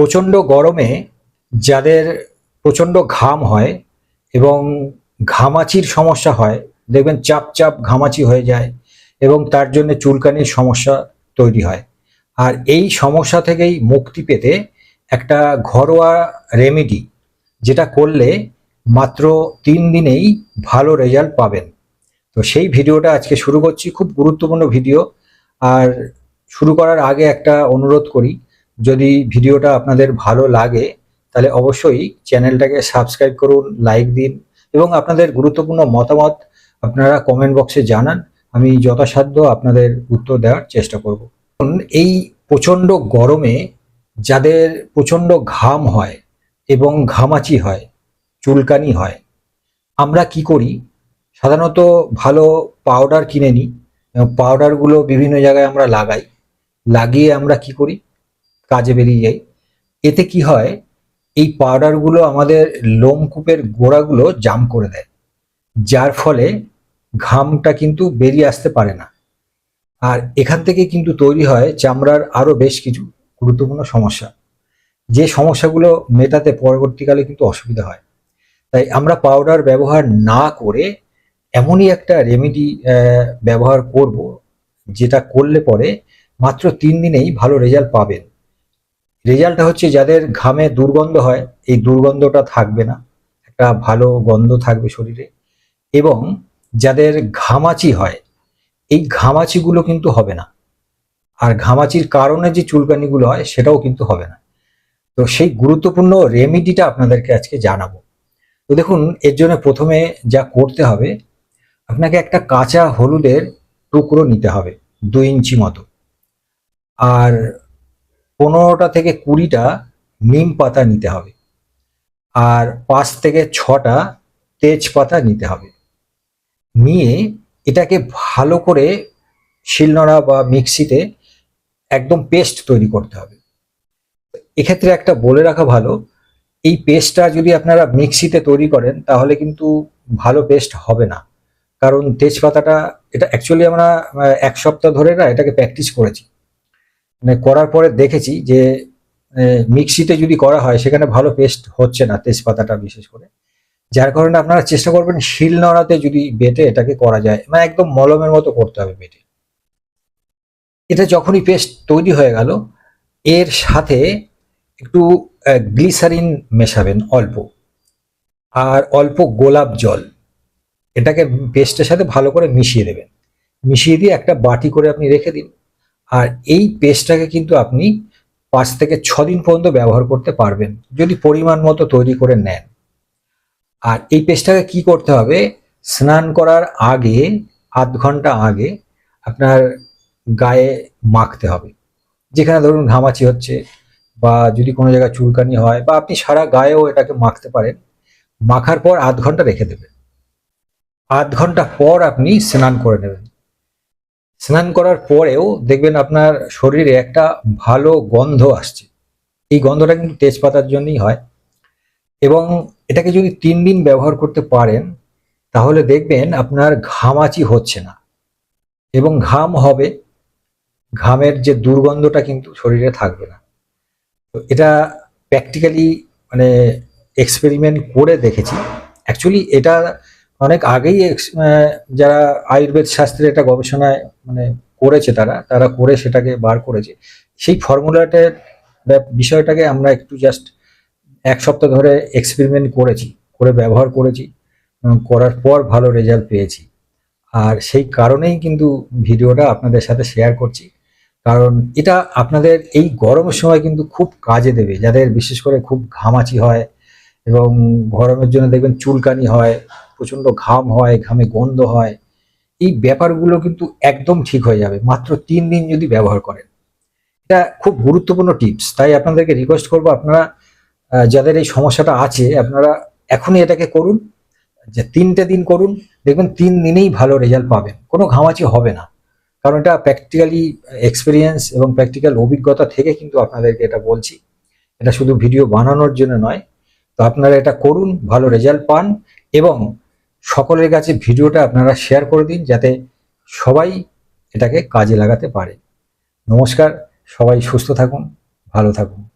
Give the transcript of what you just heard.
প্রচণ্ড গরমে যাদের প্রচণ্ড ঘাম হয় এবং ঘামাচির সমস্যা হয়, দেখবেন চাপ চাপ ঘামাচি হয়ে যায় এবং তার জন্য চুলকানির সমস্যা তৈরি হয়। আর এই সমস্যা থেকেই মুক্তি পেতে একটা ঘরোয়া রেমেডি যেটা করলে মাত্র তিন দিনেই ভালো রেজাল্ট পাবেন। তো সেই ভিডিওটা আজকে শুরু করছি, খুব গুরুত্বপূর্ণ ভিডিও। আর শুরু করার আগে একটা অনুরোধ করি যদি ভিডিওটা আপনাদের ভালো লাগে, তাহলে অবশ্যই চ্যানেলটাকে সাবস্ক্রাইব করুন, লাইক দিন এবং আপনাদের গুরুত্বপূর্ণ মতামত আপনারা কমেন্ট বক্সে জানান। আমি যথাসাধ্য আপনাদের উত্তর দেওয়ার চেষ্টা করব। এই প্রচণ্ড গরমে যাদের প্রচণ্ড ঘাম হয় এবং ঘামাচি হয়, চুলকানি হয়, আমরা কি করি? সাধারণত ভালো পাউডার কিনে নিই। পাউডারগুলো বিভিন্ন জায়গায় আমরা লাগাই। লাগিয়ে আমরা কি করি? কাজে বেরিয়ে যাই। এতে কি হয়, এই পাউডারগুলো আমাদের লোমকূপের গোড়াগুলো জাম করে দেয়, যার ফলে ঘামটা কিন্তু বেরিয়ে আসতে পারে না। আর এখান থেকে কিন্তু তৈরি হয় চামড়ার আরও বেশ কিছু গুরুত্বপূর্ণ সমস্যা। যে সমস্যাগুলো মেটাতে পরবর্তীকালে কিন্তু অসুবিধা হয়। তাই আমরা পাউডার ব্যবহার না করে এমনই একটা রেমেডি ব্যবহার করব, যেটা করলে পরে মাত্র তিন দিনেই ভালো রেজাল্ট পাবেন। রেজাল্টটা হচ্ছে যাদের ঘামে দুর্গন্ধ হয়, এই দুর্গন্ধটা থাকবে না। একটা ভালো গন্ধ থাকবে শরীরে। এবং যাদের ঘামাচি হয়, এই ঘামাচিগুলো কিন্তু হবে না। আর ঘামাচির কারণে যে চুলকানিগুলো হয়, সেটাও কিন্তু হবে না। তো সেই গুরুত্বপূর্ণ রেমিডিটা আপনাদেরকে আজকে জানাব। তো দেখুন, এর জন্য প্রথমে যা করতে হবে, আপনাকে একটা কাঁচা হলুদের টুকরো নিতে হবে, দুই ইঞ্চি মতো। আর পনেরোটা থেকে কুড়িটা নিম পাতা নিতে হবে। আর পাঁচ থেকে ছটা তেজপাতা নিতে হবে। নিয়ে এটাকে ভালো করে শিলনোড়া বা মিক্সিতে একদম পেস্ট তৈরি করতে হবে। এক্ষেত্রে একটা বলে রাখা ভালো, এই পেস্টটা যদি আপনারা মিক্সিতে তৈরি করেন তাহলে কিন্তু ভালো পেস্ট হবে না। কারণ তেজপাতাটা, এটা অ্যাকচুয়ালি আমরা এক সপ্তাহ ধরে না এটাকে প্র্যাকটিস করেছি। মানে করার পরে দেখেছি যে মিক্সিতে যদি করা হয়, সেখানে ভালো পেস্ট হচ্ছে না তেজপাতাটা বিশেষ করে। যার কারণে আপনারা চেষ্টা করবেন শিলনোড়াতে যদি বেটে এটাকে করা যায় মানে একদম মলমের মতো করতে হবে বেটে। এটা যখনই পেস্ট তৈরি হয়ে গেল, এর সাথে একটু গ্লিসারিন মেশাবেন অল্প। আর অল্প গোলাপ জল, এটাকে পেস্টের সাথে ভালো করে মিশিয়ে দেবেন। মিশিয়ে দিয়ে একটা বাটি করে আপনি রেখে দিন। আর এই পেস্টটাকে কিন্তু আপনি পাঁচ থেকে ছ দিন পর্যন্ত ব্যবহার করতে পারবেন, যদি পরিমাণ মতো তৈরি করে নেন। আর এই পেস্টটাকে কি করতে হবে? স্নান করার আগে, আধ ঘণ্টা আগে আপনার গায়ে মাখতে হবে। যেখানে ধরুন ঘামাচি হচ্ছে বা যদি কোনো জায়গায় চুলকানি হয় বা আপনি সারা গায়েও এটাকে মাখতে পারেন, মাখার পর আধ ঘণ্টা রেখে দেবেন। আধ ঘণ্টা পর আপনি স্নান করে নেবেন। স্নান করার পরেও দেখবেন আপনার শরীরে একটা ভালো গন্ধ আসছে। এই গন্ধটা কিন্তু তেজপাতার জন্যই হয়। এবং এটাকে যদি তিন দিন ব্যবহার করতে পারেন, তাহলে দেখবেন আপনার ঘামাচি হচ্ছে না। এবং ঘাম হবে, ঘামের যে দুর্গন্ধটা কিন্তু শরীরে থাকবে না। তো এটা প্র্যাকটিক্যালি মানে এক্সপেরিমেন্ট করে দেখেছি। অ্যাকচুয়ালি এটা অনেক আগেই যারা আয়ুর্বেদ শাস্ত্রে এটা গবেষণায় মানে করেছে তারা তারা করে সেটাকে বার করেছে। সেই ফর্মুলাটার বিষয়টাকে আমরা একটু জাস্ট এক সপ্তাহ ধরে এক্সপেরিমেন্ট করেছি, করে ব্যবহার করেছি করার পর ভালো রেজাল্ট পেয়েছি। আর সেই কারণেই কিন্তু ভিডিওটা আপনাদের সাথে শেয়ার করছি। কারণ এটা আপনাদের এই গরমের সময় কিন্তু খুব কাজে দেবে, যাদের বিশেষ করে খুব ঘামাচি হয় এবং গরমের জন্য দেখবেন চুলকানি হয় প্রচণ্ড ঘাম হয়, ঘামে গন্ধ হয়, এই ব্যাপারগুলো কিন্তু একদম ঠিক হয়ে যাবে। মাত্র তিন দিন যদি ব্যবহার করেন। এটা খুব গুরুত্বপূর্ণ টিপস। তাই আপনাদেরকে রিকোয়েস্ট করব আপনারা যাদের এই সমস্যাটা আছে, আপনারা এখনই এটাকে করুন। যে তিনটে দিন করুন। দেখবেন তিন দিনেই ভালো রেজাল্ট পাবেন। কোনো ঘামাচি হবে না। কারণ এটা প্র্যাকটিক্যালি এক্সপিরিয়েন্স এবং প্র্যাকটিক্যাল অভিজ্ঞতা থেকে কিন্তু আপনাদেরকে এটা বলছি। এটা শুধু ভিডিও বানানোর জন্য নয়। তো আপনারা এটা করুন, ভালো রেজাল্ট পান এবং সকলের কাছে ভিডিওটা আপনারা শেয়ার করে দিন যাতে সবাই এটাকে কাজে লাগাতে পারে। নমস্কার, সবাই সুস্থ থাকুন, ভালো থাকুন।